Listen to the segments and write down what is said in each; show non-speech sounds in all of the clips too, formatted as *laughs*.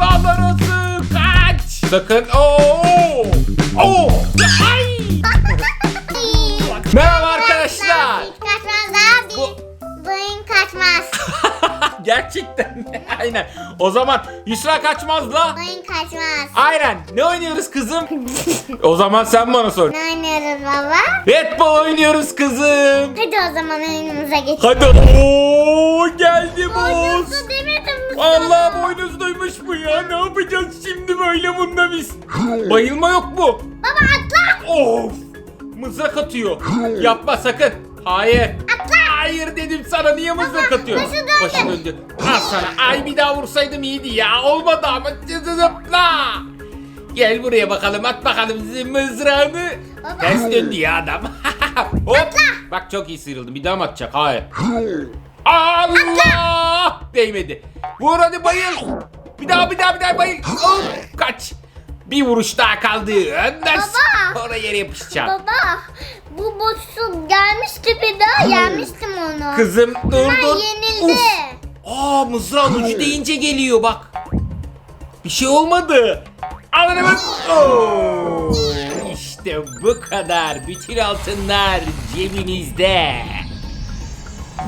Eyvahlar olsun. Kaç. Sakın. Oo. Oo. Ay. Merhaba arkadaşlar. Kaçmaz abi. Bu- Boyun kaçmaz. *laughs* Gerçekten mi? *laughs* Aynen. O zaman Yusra kaçmazla. Boyun kaçmaz. Aynen. Ne oynuyoruz kızım? o zaman sen bana sor. Ne oynuyoruz baba? Red Bull oynuyoruz kızım. Hadi o zaman oyunumuza geçelim. Hadi. Oo geldi boss. Boynuzlu demedim? Allah boynuzluymuş bu ya. Ne yapacağız şimdi böyle bunda biz? Bayılma yok mu? Baba atla. Of! Mızrak atıyor. Yapma sakın. Hayır. Hayır dedim sana niye mızrak atıyor? başı döndü. Başı döndü. Al sana. Ay bir daha vursaydım iyiydi ya. Olmadı ama zıpla. Gel buraya bakalım at bakalım mızrağını. Baba. Ters döndü ya adam. *laughs* Hop. Bak çok iyi sıyrıldım. Bir daha mı atacak? Hayır. Allah! Değmedi. Vur hadi bayıl. Bir daha bir daha bir daha bayıl. Kaç. Bir vuruş daha kaldı. Önden Baba. sonra yere yapışacağım. Baba bu boşluk gelmişti bir daha yenmiştim onu. Kızım dur Ama dur. yenildi. Uf. Aa mızrağın ucu deyince geliyor bak. Bir şey olmadı. Alın hemen. Oo, İşte bu kadar. Bütün altınlar cebinizde.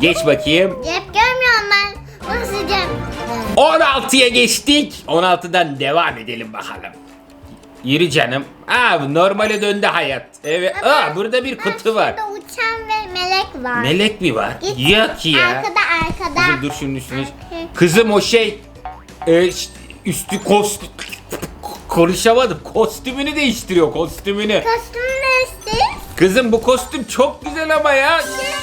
Geç bakayım. Cep görmüyorum ben. Burası cep. 16'ya geçtik. 16'dan devam edelim bakalım. Yürü canım. Aa normale döndü hayat. Evet. Aa burada bir kutu var. Burada uçan ve melek var. Melek mi var? Git. Yok ya. Arkada arkada. Kızım dur şunun üstüne. Kızım o şey e, üstü kostüm konuşamadım. Kostümünü değiştiriyor kostümünü. Kostüm değiştir. Kızım bu kostüm çok güzel ama ya.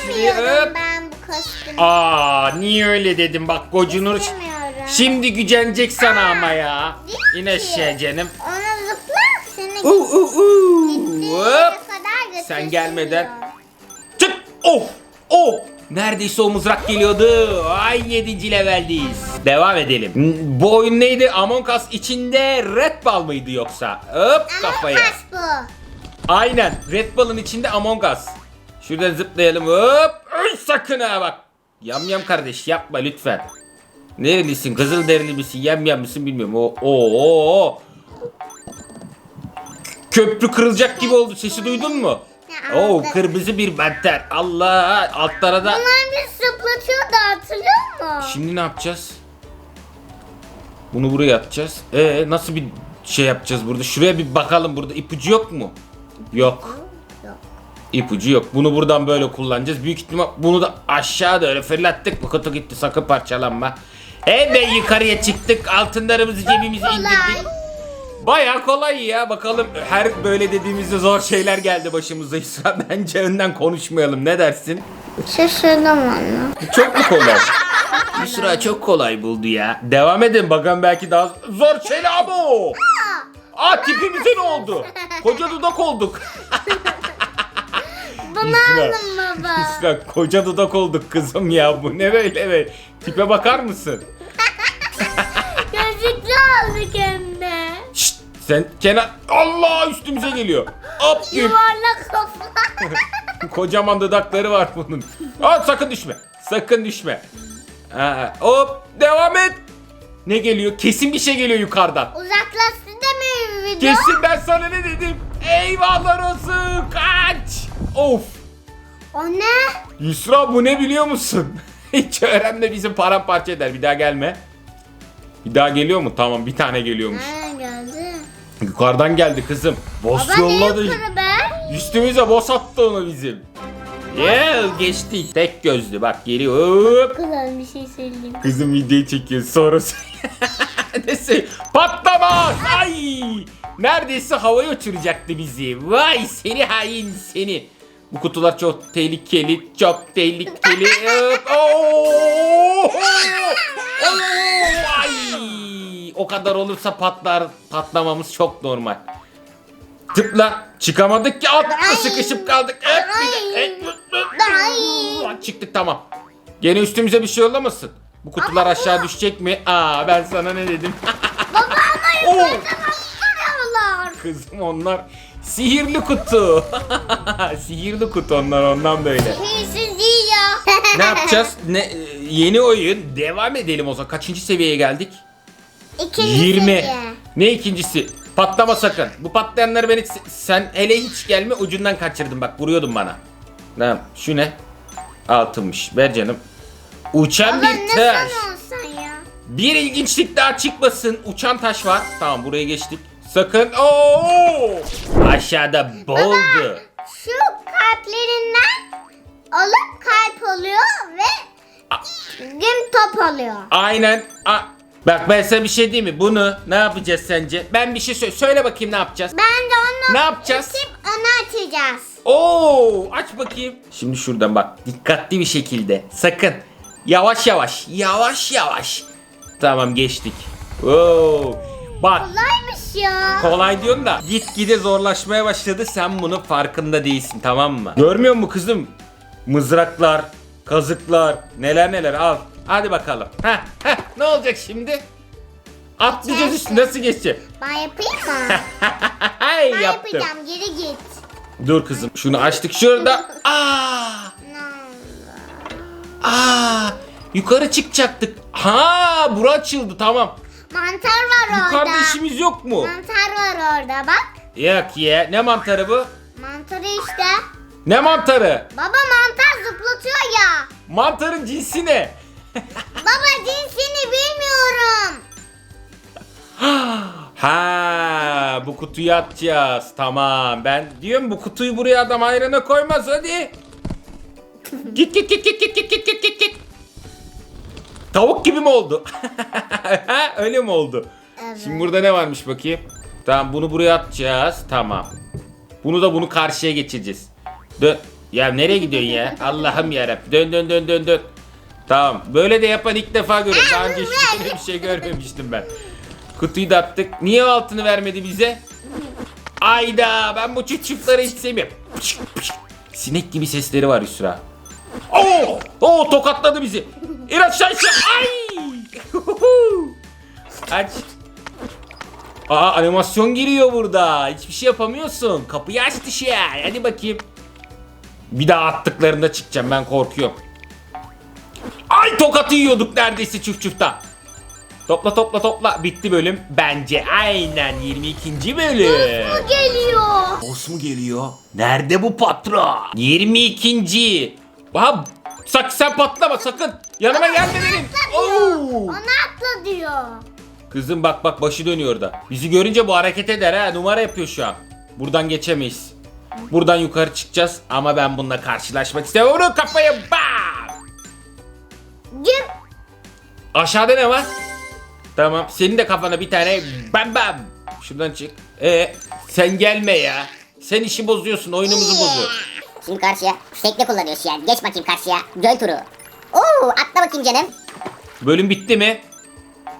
Bilmiyorum ben kostümü. Aa niye öyle dedim bak Gocunur. İstemiyorum. Şimdi gücenecek sana ama ya. İn aşağı canım. Ona zıpla seni Uh, uh, uh. Hop. Sen gelmeden. Çık. Oh. Oh. Neredeyse o mızrak geliyordu. Ay 7. leveldeyiz. Devam edelim. Bu oyun neydi? Among Us içinde Red Ball mıydı yoksa? Hop kafaya. pas bu. Aynen. Red Ball'ın içinde Among Us. Şuradan zıplayalım. Hop. Ay sakın ha bak. Yam yam kardeş yapma lütfen. Nerelisin? Kızıl derili misin? Yam yam mısın bilmiyorum. O o o. Köprü kırılacak gibi oldu. Sesi duydun mu? Oo kırmızı bir mantar. Allah altlara da. Bunlar bir zıplatıyordu hatırlıyor musun? Şimdi ne yapacağız? Bunu buraya atacağız. Ee nasıl bir şey yapacağız burada? Şuraya bir bakalım burada ipucu yok mu? Yok. İpucu yok. Bunu buradan böyle kullanacağız. Büyük ihtimal bunu da aşağıda öyle fırlattık. Bu kutu gitti sakın parçalanma. Hemen yukarıya çıktık. Altınlarımızı cebimize indirdik. Baya kolay ya. Bakalım her böyle dediğimizde zor şeyler geldi başımıza. *laughs* İsra bence önden konuşmayalım. Ne dersin? Şaşırdım onu. Çok mu kolay? *laughs* Yusra çok kolay buldu ya. Devam edin bakalım belki daha zor şeyler bu. Aa tipimize ne oldu? *laughs* Koca dudak olduk. Bunu aldım baba. *laughs* Yusra koca dudak olduk kızım ya bu ne böyle be? Tipe bakar mısın? *laughs* Gözlüklü aldık hem de. Şşt sen kenar Allah üstümüze geliyor. Hop güm. Yuvarlak kafa. *laughs* Kocaman dudakları var bunun. Aa, sakın düşme. Sakın düşme. Aa, hop devam et. Ne geliyor? Kesin bir şey geliyor yukarıdan. Uzaklaştı demiyor video. Kesin ben sana ne dedim? Eyvallah olsun. Kaç. Of. O ne? Yusra bu ne biliyor musun? *laughs* Hiç öğrenme bizim paramparça eder. Bir daha gelme. Bir daha geliyor mu? Tamam bir tane geliyormuş. Ha geldi. Yukarıdan geldi kızım. Boss Baba ne yolladı. yukarı be? Üstümüze boss attı onu bizim. Yeah, geçtik. Tek gözlü bak geliyor. Hop. Güzel bir şey söyleyeyim. Kızım videoyu çekiyor sonrası. *laughs* Neyse patlamaz. Ay! Neredeyse havaya uçuracaktı bizi. Vay seni hain seni. Bu kutular çok tehlikeli, çok tehlikeli. Hop, oo! Oo! Ay! O kadar olursa patlar. Patlamamız çok normal. Tıkla. Çıkamadık ki Ay. sıkışıp kaldık. Hep bir de- Ay. Ay. Ulan çıktık tamam. Gene üstümüze bir şey yollamasın. Bu kutular aşağı düşecek mi? Aa ben sana ne dedim? Baba ama *laughs* Oo. Bakmıyorlar. Kızım onlar sihirli kutu. *laughs* sihirli kutu onlar ondan böyle. Hırsız değil ya. ne yapacağız? Ne e, yeni oyun. Devam edelim o zaman. Kaçıncı seviyeye geldik? İkinci 20. seviye. Ne ikincisi? Patlama sakın. Bu patlayanları beni sen hele hiç gelme ucundan kaçırdın bak vuruyordun bana. Tamam şu ne? Altınmış. Ver canım. Uçan Baba bir taş. Bir ilginçlik daha çıkmasın. Uçan taş var. Tamam buraya geçtik. Sakın. Oo! Aşağıda boldu. Şu kalplerinden alıp kalp oluyor ve gün top oluyor. Aynen. A- Bak ben sana bir şey diyeyim mi? Bunu ne yapacağız sence? Ben bir şey söyle. Söyle bakayım ne yapacağız? Ben de onu Ne yapacağız? itip onu açacağız. Oo, aç bakayım. Şimdi şuradan bak. Dikkatli bir şekilde. Sakın. Yavaş yavaş. Yavaş yavaş. Tamam geçtik. Oo. Bak Kolaymış ya. kolay diyorsun da gitgide zorlaşmaya başladı. Sen bunun farkında değilsin tamam mı? Görmüyor musun kızım? Mızraklar, kazıklar, neler neler al. Hadi bakalım. Heh, heh. Ne olacak şimdi? Atlayacağız üstüne nasıl geçecek? Ben yapayım mı? *laughs* Ben yaptım. yapacağım geri git. Dur kızım şunu açtık şurada. *laughs* Aa! Aa! Yukarı çıkacaktık. Ha, bura açıldı tamam. Mantar var orada. Yukarıda işimiz yok mu? Mantar var orada bak. Yok ya. Ne mantarı bu? Mantarı işte. Ne mantarı? Baba mantar zıplatıyor ya. Mantarın cinsi ne? *laughs* Baba cinsini bilmiyorum. Ha, bu kutuyu atacağız. Tamam. Ben diyorum bu kutuyu buraya adam ayrına koymaz hadi. *laughs* Git git git git git git git git git git. Tavuk gibi mi oldu? *laughs* Öyle mi oldu? Evet. Şimdi burada ne varmış bakayım? Tamam bunu buraya atacağız. Tamam. Bunu da bunu karşıya geçireceğiz. Dön. Ya nereye gidiyorsun ya? *laughs* Allah'ım yarabbim. Dön dön dön dön dön. Tamam. Böyle de yapan ilk defa görüyorum. Daha önce hiç böyle bir şey görmemiştim ben. Kutuyu da attık. Niye altını vermedi bize? Ayda ben bu çıt çıtları hiç sevmiyorum. Pışk. Sinek gibi sesleri var Yusra. Oo! Oo tokatladı bizi. İn aşağı aşağı. Ay! Aç. Aa animasyon giriyor burada. Hiçbir şey yapamıyorsun. Kapıyı aç dışarı. Hadi bakayım. Bir daha attıklarında çıkacağım ben korkuyorum. Ay tokatı yiyorduk neredeyse çuf çufta. Topla topla topla. Bitti bölüm. Bence aynen 22. bölüm. Bu geliyor. Boss mu geliyor? Nerede bu patron? 22. Aha sak sen patlama sakın. Yanıma gelme benim. Oo. Onu atla diyor. Kızım bak bak başı dönüyor da. Bizi görünce bu hareket eder ha. Numara yapıyor şu an. Buradan geçemeyiz. Buradan yukarı çıkacağız ama ben bununla karşılaşmak istemiyorum. Kafaya bam. Güm. Aşağıda ne var? Tamam. Senin de kafana bir tane bam bam. Şuradan çık. E sen gelme ya. Sen işi bozuyorsun, oyunumuzu bozuyor. Şimdi karşıya. Tekne kullanıyoruz yani. Geç bakayım karşıya. Göl turu. Oo atla bakayım canım. Bölüm bitti mi?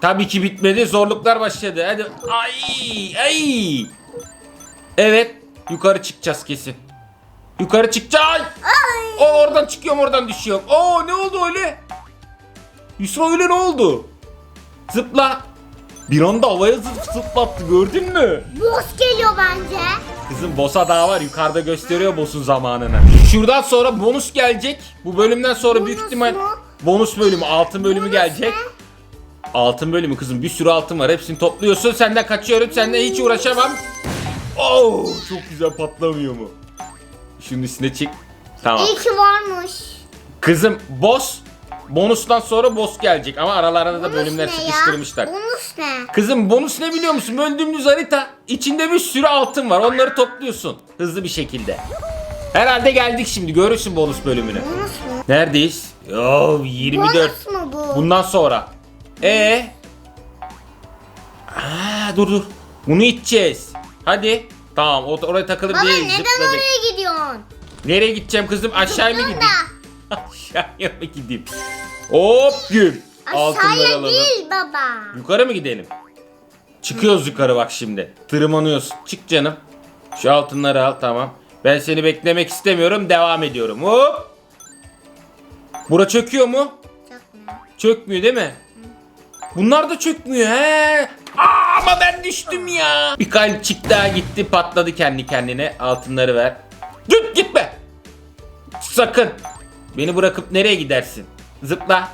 Tabii ki bitmedi. Zorluklar başladı. Hadi. Ay ay. Evet. Yukarı çıkacağız kesin. Yukarı çıkacağız. O oradan çıkıyorum oradan düşüyorum. Oo ne oldu öyle? Yusra öyle ne oldu? Zıpla. Bir anda havaya zıp zıplattı gördün mü? Boss geliyor bence. Kızım boss'a daha var yukarıda gösteriyor boss'un zamanını. Şuradan sonra bonus gelecek. Bu bölümden sonra büyük Bonus ihtimal mu? Bonus bölümü altın bölümü gelecek. Altın bölümü kızım bir sürü altın var hepsini topluyorsun senden kaçıyorum senden hiç uğraşamam. Oo çok güzel patlamıyor mu? Şunun üstüne çık. Tamam. İyi ki varmış. Kızım boss bonustan sonra boss gelecek ama aralarında da Bonus bölümler sıkıştırmışlar. Bonus ne? Kızım bonus ne biliyor musun? Böyle dümdüz harita. İçinde bir sürü altın var. Onları topluyorsun. Hızlı bir şekilde. Herhalde geldik şimdi. Görürsün bonus bölümünü. Bonus mu? Neredeyiz? Yo 24. Bonus mu bu? Bundan sonra. E Aa, dur dur. Bunu içeceğiz. Hadi. Tamam or- oraya takılıp Baba değil neden zıplayacak. oraya gidiyorsun? Nereye gideceğim kızım? Aşağıya mı Zıplıyorum gideyim? *laughs* Aşağıya mı gideyim? Hop güm. Altınları Aşağıya alalım. değil baba. Yukarı mı gidelim? Çıkıyoruz yukarı bak şimdi. Tırmanıyoruz. Çık canım. Şu altınları al tamam. Ben seni beklemek istemiyorum. Devam ediyorum. Hop. Bura çöküyor mu? Mu? Çökmüyor değil mi? Bunlar da çökmüyor he. Aa, ama ben düştüm ya. Bir kalpçik daha gitti patladı kendi kendine. Altınları ver. Dur gitme. Sakın. Beni bırakıp nereye gidersin? Zıpla.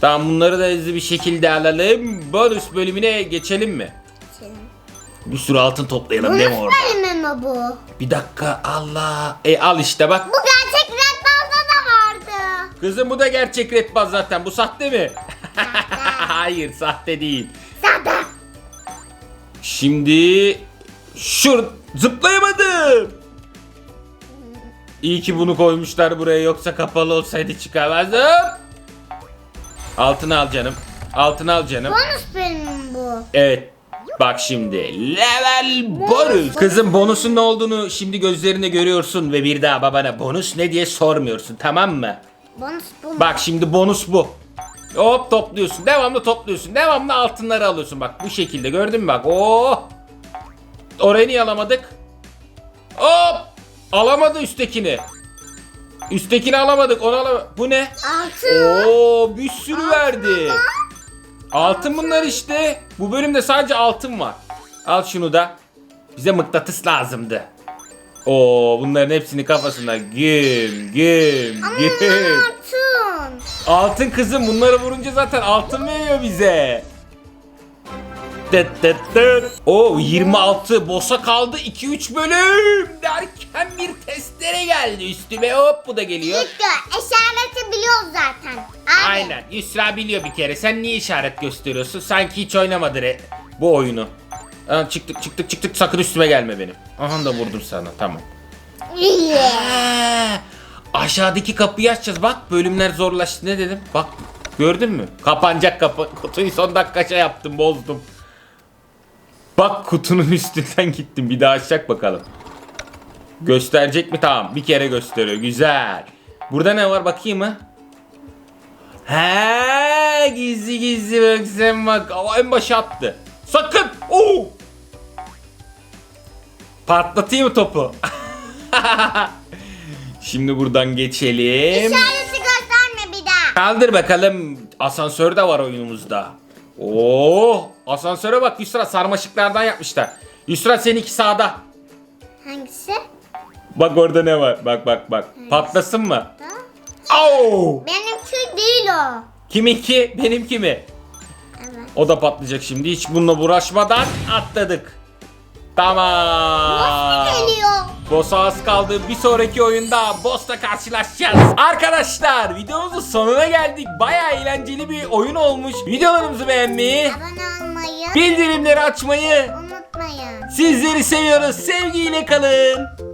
Tamam bunları da hızlı bir şekilde alalım. Bonus bölümüne geçelim mi? Bir sürü altın toplayalım değil mi orada? Benim mi bu? Bir dakika Allah. E al işte bak. Bu gerçek Kızım bu da gerçek Red Bull zaten. Bu sahte mi? *laughs* Hayır sahte değil. Zaten. Şimdi şur zıplayamadım. İyi ki bunu koymuşlar buraya yoksa kapalı olsaydı çıkamazdım. Altını al canım. Altını al canım. Bonus benim bu. Evet. Bak şimdi. Level bonus. Kızım bonusun ne olduğunu şimdi gözlerinde görüyorsun ve bir daha babana bonus ne diye sormuyorsun tamam mı? Bonus bu. Bak şimdi bonus bu. Hop topluyorsun. Devamlı topluyorsun. Devamlı altınları alıyorsun. Bak bu şekilde gördün mü bak. Oo. Orayı niye alamadık? Hop. Alamadı üsttekini. Üsttekini alamadık. Onu alamadık. Bu ne? Altı. Oo bir sürü verdi. Altın bunlar işte. Bu bölümde sadece altın var. Al şunu da. Bize mıknatıs lazımdı. Oo bunların hepsini kafasına güm güm güm. Altın. Altın kızım bunları vurunca zaten altın veriyor bize. Tıt tıt tıt. Oo 26 boss'a kaldı 2-3 bölüm derken bir testere geldi üstüme hop bu da geliyor. İlk gö- işareti biliyoruz zaten. Abi. Aynen Yusra biliyor bir kere sen niye işaret gösteriyorsun sanki hiç oynamadı re- bu oyunu. Aa, çıktık çıktık çıktık sakın üstüme gelme benim. Aha da vurdum sana tamam. Ha, aşağıdaki kapıyı açacağız. Bak bölümler zorlaştı. Ne dedim? Bak gördün mü? Kapanacak kapı. *laughs* Kutuyu son dakika şey yaptım bozdum. Bak kutunun üstünden gittim. Bir daha açacak bakalım. Gösterecek mi? Tamam. Bir kere gösteriyor. Güzel. Burada ne var bakayım mı? He gizli gizli bak sen bak. Ama en başa attı. Sakın. Oo. Patlatayım mı topu? *laughs* Şimdi buradan geçelim. İşareti gösterme bir daha. Kaldır bakalım. Asansör de var oyunumuzda. Oo, asansöre bak Yusra sarmaşıklardan yapmışlar. Yusra seninki sağda. Hangisi? Bak orada ne var? Bak bak bak. Patlasın mı? Oo! Benimki değil o. Kiminki? Benimki mi? Evet. O da patlayacak şimdi. Hiç bununla uğraşmadan atladık. Tamam. Nasıl geliyor? Boss'a az kaldı. Bir sonraki oyunda boss'la karşılaşacağız. Arkadaşlar videomuzun sonuna geldik. Baya eğlenceli bir oyun olmuş. Videolarımızı beğenmeyi, Abone olmayı bildirimleri açmayı, unutmayın. sizleri seviyoruz. Sevgiyle kalın.